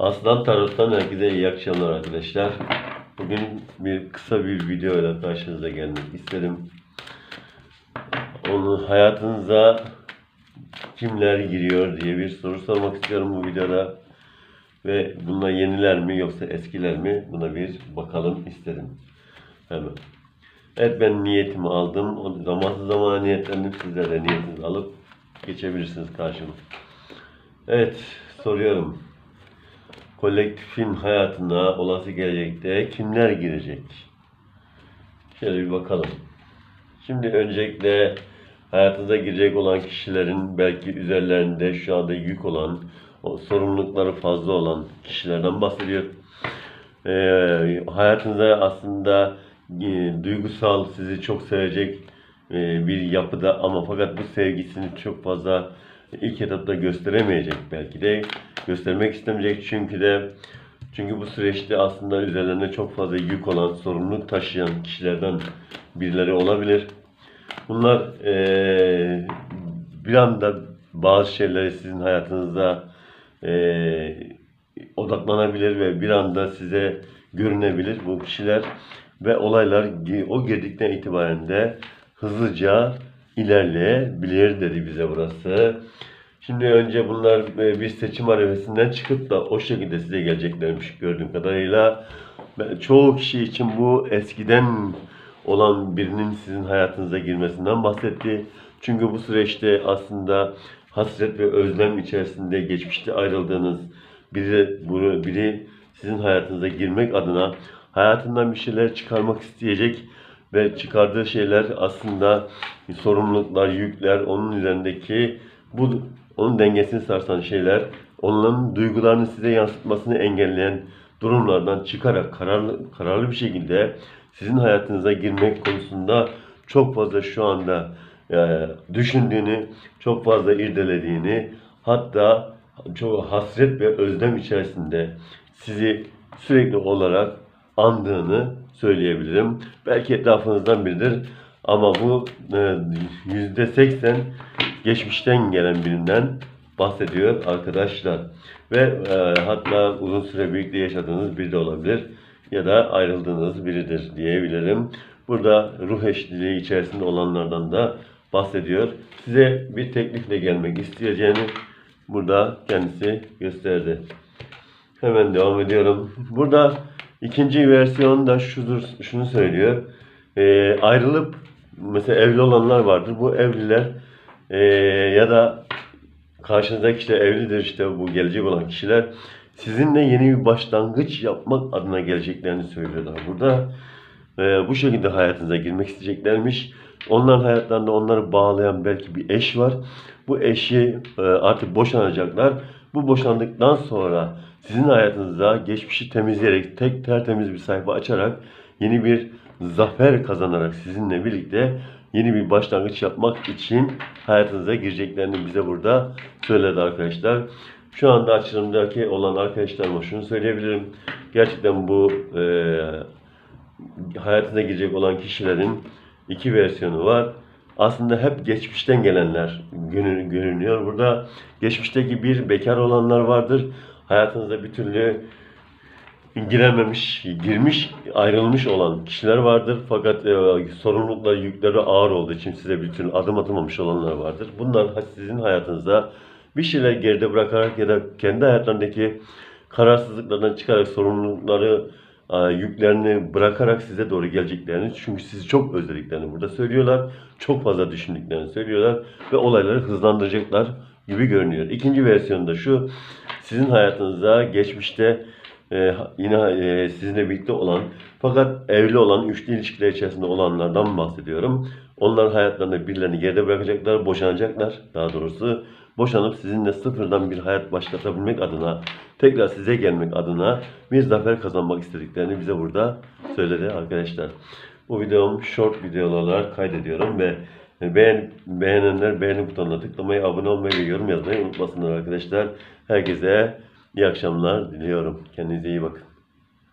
Aslan Tarot'tan herkese iyi akşamlar arkadaşlar. Bugün bir kısa bir videoyla karşınıza gelmek istedim. Onu hayatınıza kimler giriyor diye bir soru sormak istiyorum bu videoda. Ve bunlar yeniler mi yoksa eskiler mi? Buna bir bakalım istedim. Hemen. Evet ben niyetimi aldım. O zamansız zamana niyetlendim. Sizler de niyetinizi alıp geçebilirsiniz karşıma. Evet soruyorum. Kolektifin hayatına olası gelecekte kimler girecek? Şöyle bir bakalım. Şimdi öncelikle hayatınıza girecek olan kişilerin belki üzerlerinde şu anda yük olan, o sorumlulukları fazla olan kişilerden bahsediyor. Ee, hayatınıza aslında e, duygusal, sizi çok sevecek e, bir yapıda ama fakat bu sevgisini çok fazla ilk etapta gösteremeyecek belki de göstermek istemeyecek çünkü de çünkü bu süreçte aslında üzerlerine çok fazla yük olan, sorumluluk taşıyan kişilerden birileri olabilir. Bunlar eee, bir anda bazı şeyleri sizin hayatınızda eee, odaklanabilir ve bir anda size görünebilir bu kişiler ve olaylar o girdikten itibaren de hızlıca ilerleyebilir dedi bize burası. Şimdi önce bunlar e, bir seçim arifesinden çıkıp da o şekilde size geleceklermiş gördüğüm kadarıyla. Çoğu kişi için bu eskiden olan birinin sizin hayatınıza girmesinden bahsetti. Çünkü bu süreçte aslında hasret ve özlem içerisinde geçmişte ayrıldığınız biri, biri sizin hayatınıza girmek adına hayatından bir şeyler çıkarmak isteyecek ve çıkardığı şeyler aslında sorumluluklar, yükler, onun üzerindeki bu onun dengesini sarsan şeyler, onların duygularını size yansıtmasını engelleyen durumlardan çıkarak kararlı kararlı bir şekilde sizin hayatınıza girmek konusunda çok fazla şu anda e, düşündüğünü, çok fazla irdelediğini, hatta çok hasret ve özlem içerisinde sizi sürekli olarak andığını söyleyebilirim. Belki etrafınızdan biridir ama bu e, yüzde seksen geçmişten gelen birinden bahsediyor arkadaşlar. Ve e, hatta uzun süre birlikte yaşadığınız biri de olabilir ya da ayrıldığınız biridir diyebilirim. Burada ruh eşliliği içerisinde olanlardan da bahsediyor. Size bir teklifle gelmek isteyeceğini burada kendisi gösterdi. Hemen devam ediyorum. Burada ikinci versiyon da şudur, şunu söylüyor. Ee, ayrılıp mesela evli olanlar vardır. Bu evliler ee, ya da karşınızdaki kişiler evlidir işte bu gelecek olan kişiler sizinle yeni bir başlangıç yapmak adına geleceklerini söylüyorlar. Burada ee, bu şekilde hayatınıza girmek isteyeceklermiş. Onların hayatlarında onları bağlayan belki bir eş var. Bu eşi e, artık boşanacaklar. Bu boşandıktan sonra sizin hayatınıza geçmişi temizleyerek tek tertemiz bir sayfa açarak yeni bir zafer kazanarak sizinle birlikte yeni bir başlangıç yapmak için hayatınıza gireceklerini bize burada söyledi arkadaşlar. Şu anda açılımdaki olan arkadaşlarıma şunu söyleyebilirim. Gerçekten bu e, hayatına girecek olan kişilerin iki versiyonu var. Aslında hep geçmişten gelenler görü- görünüyor. Burada geçmişteki bir bekar olanlar vardır. Hayatınıza bir türlü girememiş, girmiş, ayrılmış olan kişiler vardır. Fakat e, sorumluluklar, yükleri ağır olduğu için size bir türlü adım atamamış olanlar vardır. Bunlar sizin hayatınızda bir şeyler geride bırakarak ya da kendi hayatlarındaki kararsızlıklardan çıkarak sorumlulukları, yüklerini bırakarak size doğru geleceklerini çünkü sizi çok özlediklerini burada söylüyorlar. Çok fazla düşündüklerini söylüyorlar ve olayları hızlandıracaklar gibi görünüyor. İkinci versiyonu da şu. Sizin hayatınızda geçmişte e, yine e, sizinle birlikte olan fakat evli olan üçlü ilişkiler içerisinde olanlardan bahsediyorum. Onlar hayatlarında birilerini geride bırakacaklar, boşanacaklar daha doğrusu. Boşanıp sizinle sıfırdan bir hayat başlatabilmek adına, tekrar size gelmek adına bir zafer kazanmak istediklerini bize burada söyledi arkadaşlar. Bu videom short video olarak kaydediyorum ve beğen, beğenenler beğeni butonuna tıklamayı, abone olmayı ve yorum yazmayı unutmasınlar arkadaşlar. Herkese iyi akşamlar diliyorum. Kendinize iyi bakın.